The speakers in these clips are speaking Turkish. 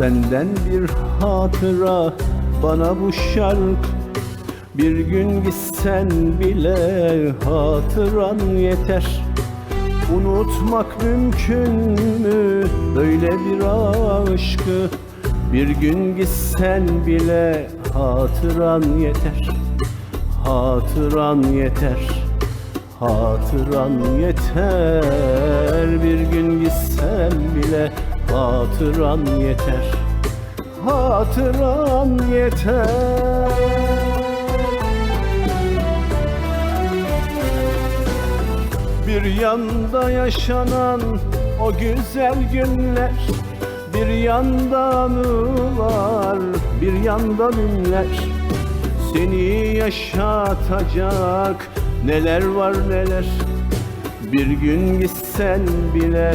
Senden bir hatıra. Bana bu şarkı Bir gün gitsen bile hatıran yeter. Unutmak mümkün mü? Böyle bir aşkı. Bir gün gitsen bile hatıran yeter. Hatıran yeter. Hatıran yeter. Bir gün gitsen bile hatıran yeter. Hatıran yeter. Bir yanda yaşanan o güzel günler Bir yanda anılar, bir yanda dünler Seni yaşatacak neler var neler. Bir gün gitsen bile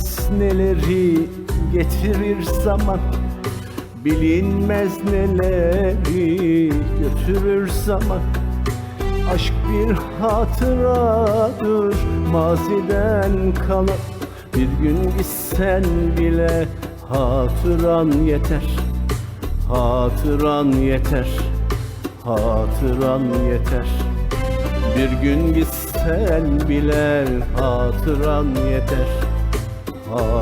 Bilinmez getirir zaman Bilinmez neleri götürür zaman. Aşk bir hatıradır maziden kalan. Bir gün gitsen bile hatıran yeter Hatıran yeter Hatıran yeter. Bir gün gitsen bile hatıran yeter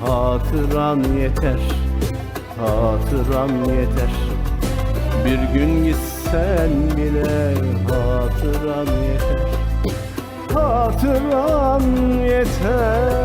Hatıran yeter, hatıran yeter. Bir gün gitsen bile hatıran yeter. Hatıran yeter